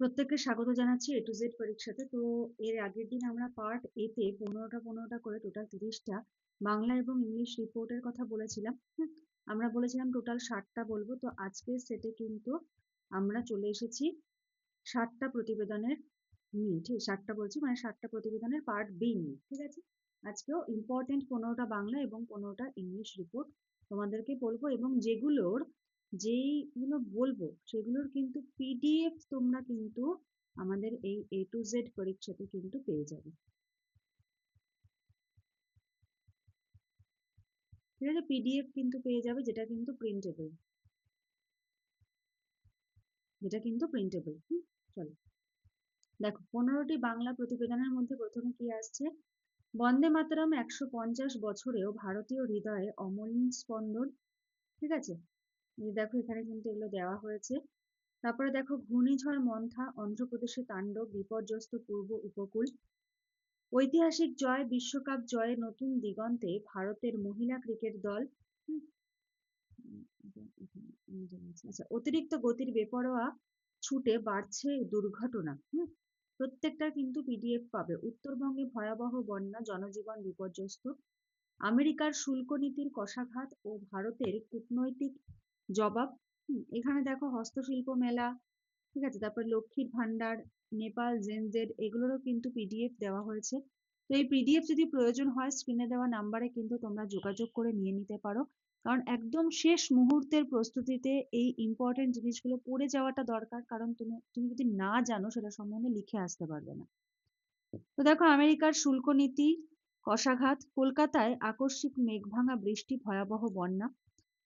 প্রত্যেককে স্বাগত জানাচ্ছি এ টু জেড পরীক্ষাতে তো এর আগের দিন আমরা পার্ট এ তে পনেরোটা পনেরোটা করে টোটাল তিরিশটা বাংলা এবং ইংলিশ রিপোর্টের কথা বলেছিলাম। আমরা বলেছিলাম টোটাল ষাটটা বলব। তো আজকের সেটে কিন্তু আমরা চলে এসেছি ষাটটা প্রতিবেদনের নিয়ে, ঠিক ষাটটা বলছি মানে ষাটটা প্রতিবেদনের পার্ট বি নিয়ে, ঠিক আছে? আজকেও ইম্পর্টেন্ট পনেরোটা বাংলা এবং পনেরোটা ইংলিশ রিপোর্ট তোমাদেরকে বলব এবং যেগুলোর যেইগুলো বলব, সেগুলোর কিন্তু পিডিএফ তোমরা কিন্তু আমাদের এই এ টু জেড পরীক্ষাতে কিন্তু পেয়ে যাবে। ঠিক আছে? পিডিএফ কিন্তু পেয়ে যাবে, যেটা কিন্তু প্রিন্টেবল যেটা কিন্তু প্রিন্টেবল চলো। দেখো, পনেরোটি বাংলা প্রতিবেদনের মধ্যে প্রথমে কি আসছে? বন্দে মাতরম একশো পঞ্চাশ বছরেও ভারতীয় হৃদয়ে অমলিন স্পন্দন, ঠিক আছে? দেখো এখানে কিন্তু এগুলো দেওয়া হয়েছে। তারপরে দেখো ঘূর্ণিঝড়, মন্থা, অন্ধ্রপ্রদেশে তাণ্ডব, বিপর্যস্ত পূর্ব উপকূল, ঐতিহাসিক জয়, বিশ্বকাপ জয়ে নতুন দিগন্তে ভারতের মহিলা ক্রিকেট দল আচ্ছা অতিরিক্ত গতির বেপরোয়া ছুটে বাড়ছে দুর্ঘটনা, হুম প্রত্যেকটার কিন্তু পিডিএফ পাবে। উত্তরবঙ্গে ভয়াবহ বন্যা, জনজীবন বিপর্যস্ত, আমেরিকার শুল্ক নীতির কষাঘাত ও ভারতের কূটনৈতিক জবাব এখানে দেখো হস্তশিল্প মেলা, ঠিক আছে, তারপর লক্ষ্মীর ভান্ডার নেপাল জেনজেড এগুলোরও কিন্তু পিডিএফ দেওয়া হয়েছে। তো এই পিডিএফ যদি প্রয়োজন হয় স্ক্রিনে দেওয়া নাম্বারে কিন্তু তোমরা যোগাযোগ করে নিয়ে নিতে পারো। কারণ একদম শেষ মুহূর্তের প্রস্তুতিতে এই ইম্পর্টেন্ট জিনিসগুলো পড়ে যাওয়াটা দরকার, কারণ তুমি তুমি যদি না জানো, সেটা সম্বন্ধে লিখে আসতে পারবে না। তো দেখো আমেরিকার শুল্ক নীতি, কষাঘাত, কলকাতায় আকস্মিক মেঘভাঙা বৃষ্টি, ভয়াবহ বন্যা।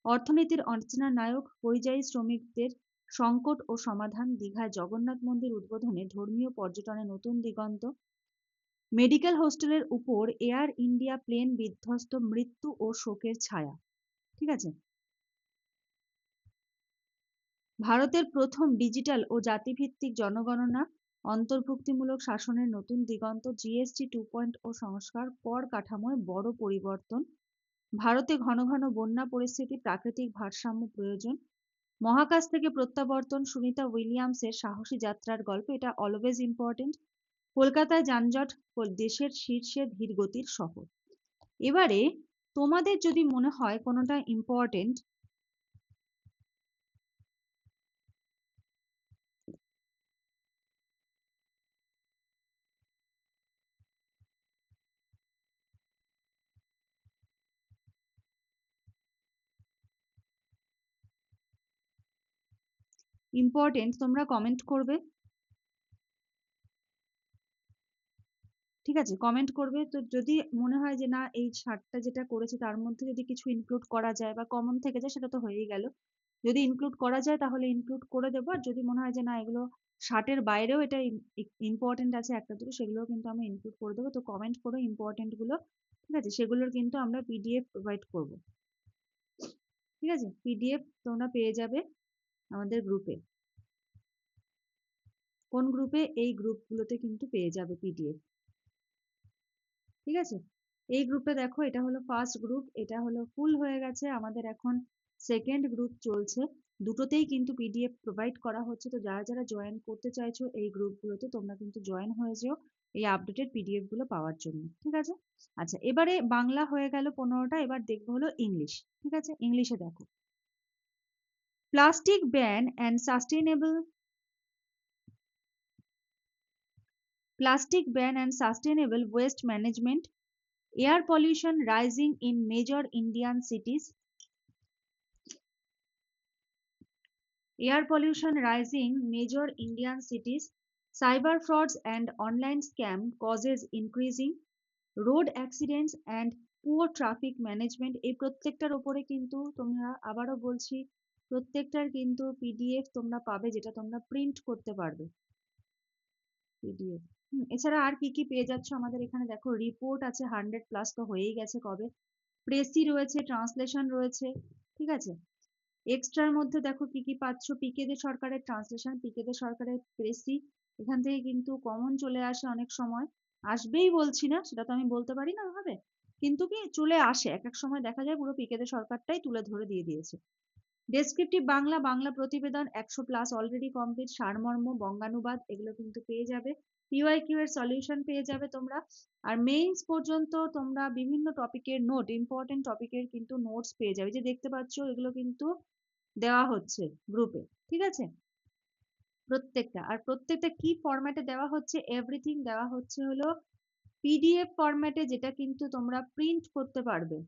অর্থনীতির অর্চনা নায়ক, পরিযায়ী শ্রমিকদের সংকট ও সমাধান দীঘায় জগন্নাথ মন্দির উদ্বোধনে ধর্মীয় পর্যটনে নতুন দিগন্ত। মেডিকেল হোস্টেলের উপর এয়ার ইন্ডিয়া প্লেন বিধ্বস্ত মৃত্যু ও শোকের ছায়া। ঠিক আছে? ভারতের প্রথম ডিজিটাল ও জাতিভিত্তিক জনগণনা, অন্তর্ভুক্তিমূলক শাসনের নতুন দিগন্ত, জিএসটি টু পয়েন্ট ও সংস্কার, কর কাঠামোয় বড় পরিবর্তন ভারতে ঘন ঘন বন্যা পরিস্থিতি, প্রাকৃতিক ভারসাম্য প্রয়োজন। মহাকাশ থেকে প্রত্যাবর্তন, সুনিতা উইলিয়ামসের সাহসী যাত্রার গল্প, এটা অলওয়েজ ইম্পর্টেন্ট কলকাতায় যানজট দেশের শীর্ষে ধীরগতির শহর। এবারে তোমাদের যদি মনে হয় কোনোটা ইম্পর্টেন্ট ইম্পর্টেন্ট তোমরা কমেন্ট করবে। ঠিক আছে কমেন্ট করবে। তো যদি মনে হয় যে না, এই ষাটটা যেটা করেছে তার মধ্যে যদি কিছু ইনক্লুড করা যায় বা কমন থেকে যায়, সেটা তো হয়েই গেল। যদি ইনক্লুড করা যায় তাহলে ইনক্লুড করে দেবো। আর যদি মনে হয় যে না, এগুলো শার্টের বাইরেও এটা ইম্পর্টেন্ট আছে একটা দুটো, সেগুলোও কিন্তু আমি ইনক্লুড করে দেবো। তো কমেন্ট করো ইম্পর্টেন্টগুলো ঠিক আছে, সেগুলোর কিন্তু আমরা পিডিএফ প্রোভাইড করব। ঠিক আছে পিডিএফ তোমরা পেয়ে যাবে। আমাদের গ্রুপে কোন গ্রুপে এই গ্রুপগুলোতে কিন্তু পেয়ে যাবে পিডিএফ ঠিক আছে? এই গ্রুপে দেখো, এটা হলো ফার্স্ট গ্রুপ এটা হলো ফুল হয়ে গেছে। আমাদের এখন সেকেন্ড গ্রুপ চলছে। দুটোতেই কিন্তু পিডিএফ প্রোভাইড করা হচ্ছে। তো যারা যারা জয়েন করতে চাইছো এই গ্রুপগুলোতে তোমরা কিন্তু জয়েন হয়ে যেও এই আপডেটেড পিডিএফগুলো পাওয়ার জন্য। ঠিক আছে? আচ্ছা এবারে বাংলা হয়ে গেল পনেরোটা, এবার দেখব হলো ইংলিশ ঠিক আছে? ইংলিশে দেখো। Plastic ban and sustainable plastic ban and sustainable waste management, air pollution rising in major Indian cities, air pollution rising major Indian cities, cyber frauds and online scam causes increasing, road accidents and poor traffic management এই প্রত্যেকটার উপরে কিন্তু তোমরা আবারও বলছি প্রত্যেকটার কিন্তু PDF তোমরা পাবে, যেটা তোমরা প্রিন্ট করতে পারবে। পিডিএফ এছাড়া আর কি কি পেয়ে যাচ্ছ আমাদের এখানে? দেখো রিপোর্ট আছে হান্ড্রেড প্লাস তো হয়েই গেছে কবে? প্রেসি রয়েছে ট্রান্সলেশন রয়েছে, ঠিক আছে? এক্সট্রার মধ্যে দেখো কি কি পাচ্ছ? পিকেদে সরকারের ট্রান্সলেশন পিকেদে সরকারের প্রেসি এখান থেকে কিন্তু কমন চলে আসে অনেক সময়। আসবেই বলছি না, সেটা তো আমি বলতে পারি না ওভাবে কিন্তু কি চলে আসে, এক এক সময় দেখা যায় পুরো পিকেদে সরকারটাই তুলে ধরে দিয়ে দিয়েছে। ডেসক্রিপটিভ বাংলা বাংলা প্রতিবেদন একশো প্লাস অলরেডি কমপ্লিট সারমর্ম, বঙ্গানুবাদ, এগুলো কিন্তু পেয়ে যাবে। পিওয়াইকিউ এর সলিউশন পেয়ে যাবে তোমরা। আর মেইনস পর্যন্ত তোমরা বিভিন্ন টপিকের নোট ইম্পর্টেন্ট টপিকের কিন্তু নোটস পেয়ে যাবে। যে দেখতে পাচ্ছ, এগুলো কিন্তু দেওয়া হচ্ছে গ্রুপে ঠিক আছে? প্রত্যেকটা, আর প্রত্যেকটা কি ফরম্যাটে দেওয়া হচ্ছে? এভরিথিং দেওয়া হচ্ছে হলো পিডিএফ ফরম্যাটে যেটা কিন্তু তোমরা প্রিন্ট করতে পারবে।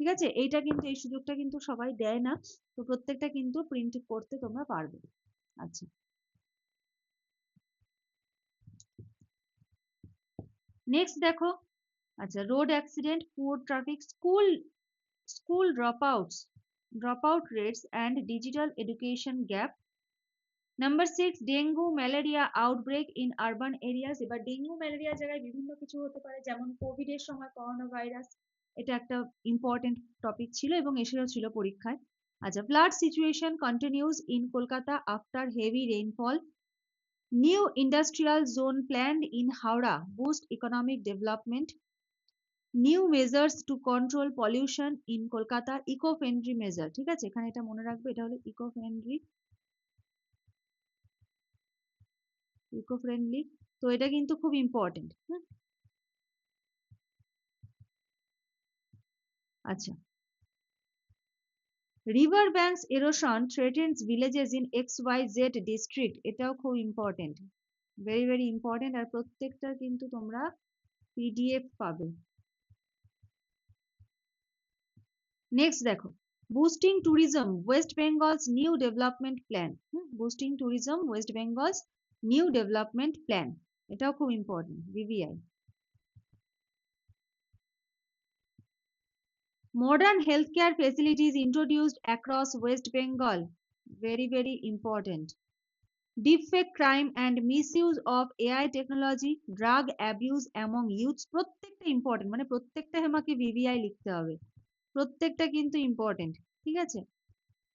ঠিক আছে? এইটা কিন্তু, এই সুযোগটা কিন্তু সবাই দেয় না। তো প্রত্যেকটা কিন্তু প্রিন্ট করতে তোমরা পারবে। আচ্ছা। নেক্সট দেখো। আচ্ছা road accident poor traffic school school dropouts dropout rates and digital education gap number six dengue malaria outbreak in urban areas এবার ডেঙ্গু ম্যালেরিয়া জায়গায় বিভিন্ন কিছু হতে পারে, যেমন কোভিড এর সময় করোনা ভাইরাস এটা একটা ইম্পর্টেন্ট টপিক ছিল এবং এসেও ছিল পরীক্ষায়। আচ্ছা flood situation continues in Kolkata after heavy rainfall new industrial zone planned in Howrah boost economic development new measures to control pollution in Kolkata eco friendly measure ঠিক আছে? এখানে এটা মনে রাখবে, এটা হলো ইকো ফ্রেন্ডলি ইকো ফ্রেন্ডলি তো এটা কিন্তু খুব ইম্পর্টেন্ট হ্যাঁ আচ্ছা। River banks erosion threatens villages in X Y Z district এটাও খুব ইম্পর্টেন্ট ভেরি ভেরি ইম্পর্টেন্ট আর প্রত্যেকটা কিন্তু তোমরা পিডিএফ পাবে। নেক্সট দেখো boosting tourism West Bengal's new development plan boosting tourism West Bengal's new development plan এটাও খুব important VVI Modern healthcare facilities introduced across West Bengal. Very, very important. Deepfake crime and misuse of AI technology, drug abuse among youths প্রত্যেকটা important মানে প্রত্যেকটা আমাকে VVI লিখতে হবে প্রত্যেকটা কিন্তু ইম্পর্টেন্ট ঠিক আছে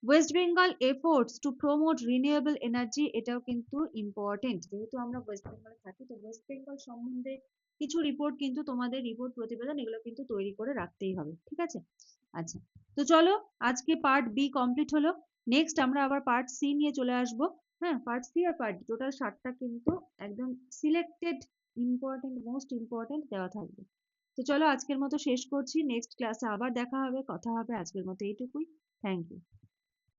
West Bengal efforts to promote renewable energy এটাও কিন্তু ইম্পর্টেন্ট যেহেতু আমরা ওয়েস্ট বেঙ্গলে থাকি তো ওয়েস্ট বেঙ্গল সম্বন্ধে কিছু রিপোর্ট কিন্তু তোমাদের রিপোর্ট প্রতিবেদন এগুলো কিন্তু তৈরি করে রাখতেই হবে, ঠিক আছে? আচ্ছা তো চলো আজকে পার্ট বি কমপ্লিট হলো। নেক্সট আমরা আবার পার্ট সি নিয়ে চলে আসব। হ্যাঁ পার্ট সি আর পার্ট টোটাল সাতটা কিন্তু একদম সিলেক্টেড ইম্পর্টেন্ট মোস্ট ইম্পর্টেন্ট দেওয়া থাকবে। তো চলো আজকের মতো শেষ করছি। নেক্সট ক্লাসে আবার দেখা হবে, কথা হবে। আজকের মতো এইটুকুই। Thank you